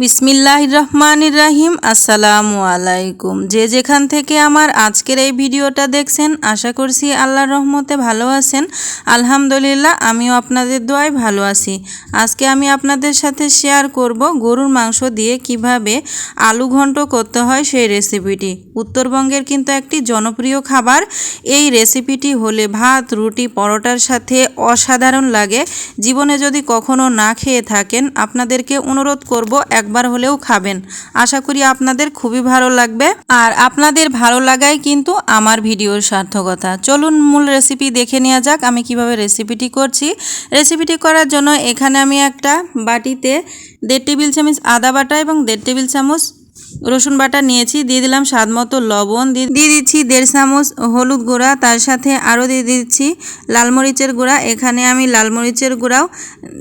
বিসমিল্লাহ রহমান রাহিম আসসালামু আলাইকুম। যে যেখান থেকে আমার আজকের এই ভিডিওটা দেখছেন, আশা করছি আল্লাহর রহমতে ভালো আছেন। আলহামদুলিল্লাহ, আমিও আপনাদের দোয়ায় ভালো আছি। আজকে আমি আপনাদের সাথে শেয়ার করব গরুর মাংস দিয়ে কীভাবে আলু ঘন্ট করতে হয় সেই রেসিপিটি। উত্তরবঙ্গের কিন্তু একটি জনপ্রিয় খাবার। এই রেসিপিটি হলে ভাত, রুটি, পরোটার সাথে অসাধারণ লাগে। জীবনে যদি কখনো না খেয়ে থাকেন, আপনাদেরকে অনুরোধ করব একবার হলেও খাবেন। আশা করি আপনাদের খুবই ভালো লাগবে। আর আপনাদের ভালো লাগাই কিন্তু আমার ভিডিওর সার্থকতা। চলুন মূল রেসিপি দেখে নেওয়া যাক আমি কীভাবে রেসিপিটি করছি। রেসিপিটি করার জন্য এখানে আমি একটা বাটিতে দেড় টেবিল চামচ আদা বাটা এবং দেড় টেবিল চামচ রসুন বাটা নিয়েছি, দিয়ে দিলাম স্বাদ মতো লবণ, দিয়ে দিচ্ছি দেড় চামচ হলুদ গুঁড়া, তার সাথে আরও দিয়ে দিচ্ছি লাল মরিচের গুঁড়া। এখানে আমি লাল মরিচের গুঁড়াও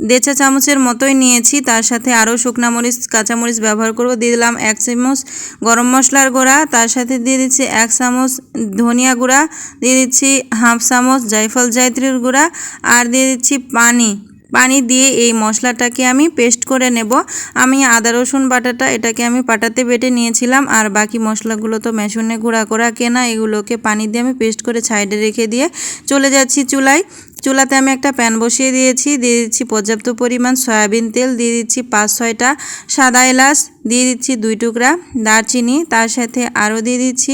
দেড় চামচের মতোই নিয়েছি, তার সাথে আরও শুকনা মরিচ কাঁচামরিচ ব্যবহার করব। দিয়ে দিলাম এক চামচ গরম মশলার গুঁড়া, তার সাথে দিয়ে দিচ্ছি এক চামচ ধনিয়া গুঁড়া, দিয়ে দিচ্ছি হাফ চামচ জায়ফল জায়ত্রীর গুঁড়া, আর দিয়ে দিচ্ছি পানি। পানি দিয়ে এই মশলাটাকে আমি পেস্ট করে নেব। আমি আদা, রসুন বাটাটা এটাকে আমি পাটাতে বেটে নিয়েছিলাম আর বাকি মশলাগুলো তো মেশনে গুঁড়া করা কেনা, এগুলোকে পানি দিয়ে আমি পেস্ট করে সাইডে রেখে দিয়ে চলে যাচ্ছি চুলায়। চুলাতে আমি একটা প্যান বসিয়ে দিয়েছি, দিয়ে দিচ্ছি পর্যাপ্ত পরিমাণ সয়াবিন তেল, দিয়ে দিচ্ছি পাঁচ, ছয়টা সাদা এলাচ, দিয়ে দিচ্ছি দুই টুকরা দারচিনি, তার সাথে আরও দিয়ে দিচ্ছি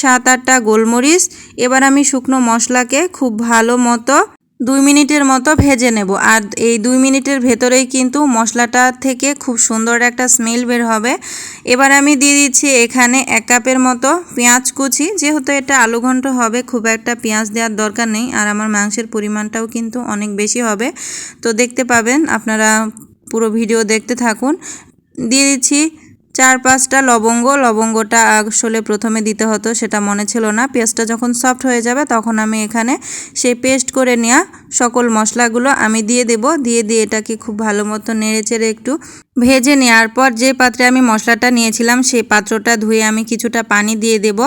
সাত, আটটা গোলমরিচ। এবার আমি শুকনো মশলাকে খুব ভালো মতো দুই মিনিটের মতো ভেজে নেব। আর এই দুই মিনিটের ভেতরেই কিন্তু মশলাটা থেকে খুব সুন্দর একটা স্মেল বের হবে। এবার আমি দিয়ে দিচ্ছি এখানে এক কাপের মতো পেঁয়াজ কুচি। যেহেতু এটা আলু ঘন্ট হবে, খুব একটা পেঁয়াজ দেওয়ার দরকার নেই। আর আমার মাংসের পরিমাণটাও কিন্তু অনেক বেশি হবে। তো দেখতে পাবেন, আপনারা পুরো ভিডিও দেখতে থাকুন। দিয়ে দিচ্ছি চার পাঁচটা লবঙ্গ, লবঙ্গটা আসলে প্রথমে দিতে হতো, সেটা মনে ছিল না। পেস্টটা যখন সফট হয়ে যাবে, তখন আমি এখানে সেই পেস্ট করে নেওয়া সকল মশলাগুলো আমি দিয়ে দেব। দিয়ে দিয়ে এটাকে খুব ভালো মতো নেড়ে চেড়ে একটু ভেজে নেওয়ার পর যে পাত্রে আমি মশলাটা নিয়েছিলাম সেই পাত্রটা ধুয়ে আমি কিছুটা পানি দিয়ে দেব।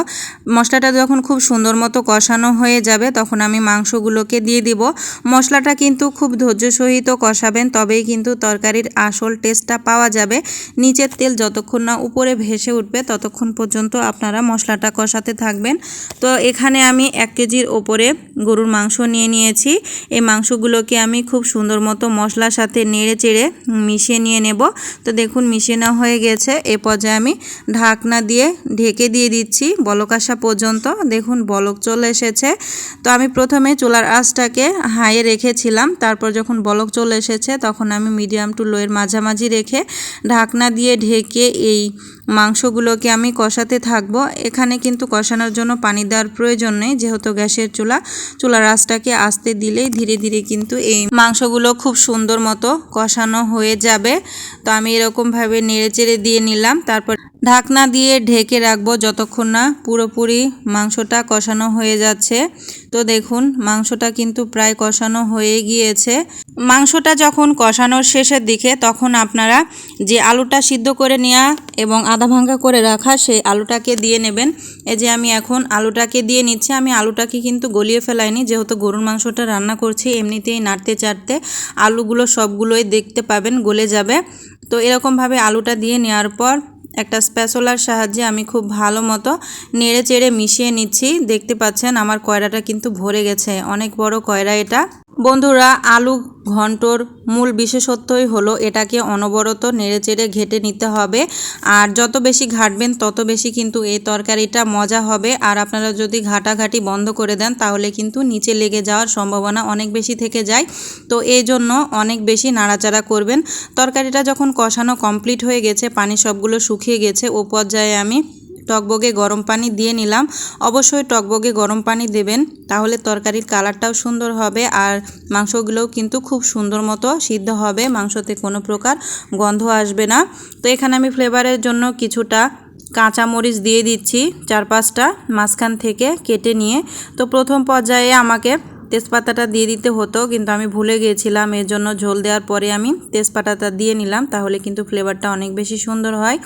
মশলাটা যখন খুব সুন্দর মতো কষানো হয়ে যাবে, তখন আমি মাংসগুলোকে দিয়ে দিব। মশলাটা কিন্তু খুব ধৈর্য সহিত কষাবেন, তবেই কিন্তু তরকারির আসল টেস্টটা পাওয়া যাবে। নিচের তেল যতক্ষণ না উপরে ভেসে উঠবে, ততক্ষণ পর্যন্ত আপনারা মশলাটা কষাতে থাকবেন। তো এখানে আমি এক কেজির ওপরে গরুর মাংস নিয়ে নিয়েছি। এই মাংসগুলোকে আমি খুব সুন্দর মতো মশলার সাথে নেড়ে চেড়ে মিশিয়ে নিয়ে নেব। তো দেখুন, মিশিয়ে নেওয়া হয়ে গেছে। এ পর্যায়ে আমি ঢাকনা দিয়ে ঢেকে দিয়ে দিচ্ছি বলক আসা পর্যন্ত। দেখুন, বলক চলে এসেছে। তো আমি প্রথমে চুলার আঁচটাকে হাইয়ে রেখেছিলাম। তারপর যখন বলক চলে এসেছে, তখন আমি মিডিয়াম টু লোয়ের মাঝামাঝি রেখে ঢাকনা দিয়ে ঢেকে এই মাংসগুলোকে আমি কষাতে থাকব। এখানে কিন্তু কষানোর জন্য পানি দেওয়ার প্রয়োজন নেই, যেহেতু গ্যাসের চুলা। চুলার আঁচটাকে আসতে দিলেই ধীরে ধীরে কিন্তু এই মাংসগুলো খুব সুন্দর মতো কষানো হয়ে যাবে। তো আমি এরকমভাবে নেড়ে চেড়ে দিয়ে নিলাম, তারপর ঢাকনা দিয়ে ঢেকে রাখব যতক্ষণ না পুরোপুরি মাংসটা কষানো হয়ে যাচ্ছে। তো দেখুন, মাংসটা কিন্তু প্রায় কষানো হয়ে গিয়েছে। মাংসটা যখন কষানোর শেষের দিকে তখন আপনারা যে আলুটা সিদ্ধ করে নেওয়া এবং আধা ভাঙ্গা করে রাখা সেই আলুটাকে দিয়ে নেবেন। এই যে আমি এখন আলুটাকে দিয়ে নিচ্ছি, আমি আলুটাকে কিন্তু গলিয়ে ফেলাইনি। যেহেতু গরুর মাংসটা রান্না করছি, এমনিতেই নাড়তে চাড়তে আলুগুলো সবগুলোই দেখতে পাবেন গলে যাবে। তো এরকমভাবে আলুটা দিয়ে নেওয়ার পর একটা স্প্যাসোলার সাহায্যে আমি খুব ভালো মতো নেড়ে চেড়ে মিশিয়ে নিচ্ছি। দেখতে পাচ্ছেন আমার কয়রাটা কিন্তু ভরে গেছে। অনেক বড় কয়রা এটা। বন্ধুরা, আলু ঘন্টর মূল বিশেষত্বই হলো এটাকে অনবরত নেড়ে চেড়ে ঘেটে নিতে হবে। আর যত বেশি ঘাটবেন, তত বেশি কিন্তু এই তরকারিটা মজা হবে। আর আপনারা যদি ঘাটাঘাটি বন্ধ করে দেন, তাহলে কিন্তু নিচে লেগে যাওয়ার সম্ভাবনা অনেক বেশি থেকে যায়। তো এই জন্য অনেক বেশি নাড়াচাড়া করবেন। তরকারিটা যখন কষানো কমপ্লিট হয়ে গেছে, পানি সবগুলো শুকিয়ে গেছে, ও পর্যায়ে আমি টকবগে গরম পানি দিয়ে নিলাম। অবশ্যই টকবগে গরম পানি দেবেন, তাহলে তরকারির কালারটাও সুন্দর হবে আর মাংসগুলোও কিন্তু খুব সুন্দর মতো সিদ্ধ হবে, মাংসতে কোনো প্রকার গন্ধ আসবে না। তো এখানে আমি ফ্লেভারের জন্য কিছুটা কাঁচা মরিচ দিয়ে দিচ্ছি চার পাঁচটা, মাঝখান থেকে কেটে নিয়ে। তো প্রথম পর্যায়ে আমাকে তেজপাতাটা দিয়ে দিতে হতো, কিন্তু আমি ভুলে গিয়েছিলাম এর জন্য ঝোল দেওয়ার পরে আমি তেজপাতাটা দিয়ে নিলাম, তাহলে কিন্তু ফ্লেভারটা অনেক বেশি সুন্দর হয়।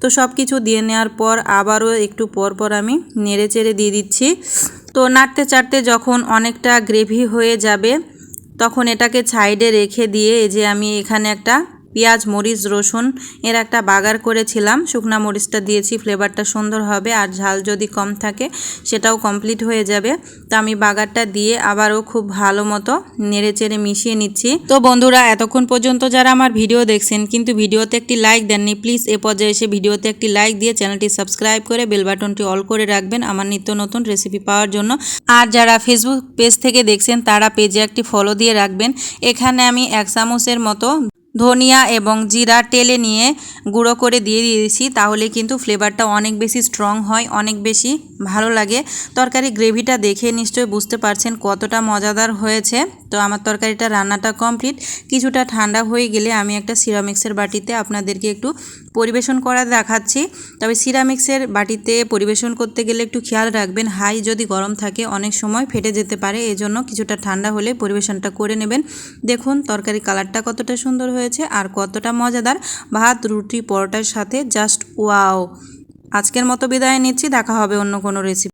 তো সব কিছু দিয়ে নেওয়ার পর আবারও একটু পর পর আমি নেড়ে চেড়ে দিয়ে দিচ্ছি। তো নাড়তে চাড়তে যখন অনেকটা গ্রেভি হয়ে যাবে, তখন এটাকে সাইডে রেখে দিয়ে এই যে আমি এখানে একটা পেঁয়াজ, মরিচ, রসুন এর একটা বাগার করেছিলাম। শুকনা মরিচটা দিয়েছি, ফ্লেভারটা সুন্দর হবে আর ঝাল যদি কম থাকে সেটাও কমপ্লিট হয়ে যাবে। তো আমি বাগারটা দিয়ে আবারও খুব ভালো মতো নেড়ে চেড়ে মিশিয়ে নিচ্ছি। তো বন্ধুরা, এতক্ষণ পর্যন্ত যারা আমার ভিডিও দেখছেন, কিন্তু ভিডিওতে একটি লাইক দেননি, প্লিজ এ পর্যায়ে এসে ভিডিওতে একটি লাইক দিয়ে চ্যানেলটি সাবস্ক্রাইব করে বেল বাটনটি অল করে রাখবেন আমার নিত্য নতুন রেসিপি পাওয়ার জন্য। আর যারা ফেসবুক পেজ থেকে দেখছেন, তারা পেজে একটি ফলো দিয়ে রাখবেন। এখানে আমি এক চামচের মতো ধনিয়া এবং জিরা টেলে নিয়ে গুঁড়ো করে দিয়ে দিয়েছি, তাহলে কিন্তু ফ্লেভারটা অনেক বেশি স্ট্রং হয়, অনেক বেশি ভালো লাগে। তরকারি গ্রেভিটা দেখে নিশ্চয়ই বুঝতে পারছেন কতটা মজাদার হয়েছে। তো আমার তরকারিটা রান্নাটা কমপ্লিট কিছুটা ঠান্ডা হয়ে গেলে আমি একটা সিরামিক্সের বাটিতে আপনাদেরকে একটু পরিবেশন করা দেখাচ্ছি। তবে সিরামিক্সের বাটিতে পরিবেশন করতে গেলে একটু খেয়াল রাখবেন, হাই যদি গরম থাকে অনেক সময় ফেটে যেতে পারে, এজন্য কিছুটা ঠান্ডা হলে পরিবেশনটা করে নেবেন। দেখুন তরকারি কালারটা কতটা সুন্দর হয়েছে আর কতটা মজাদার। ভাত, রুটি, পরোটার সাথে জাস্ট ওয়াও। আজকের মতো বিদায় নিচ্ছি, দেখা হবে অন্য কোনো রেসিপি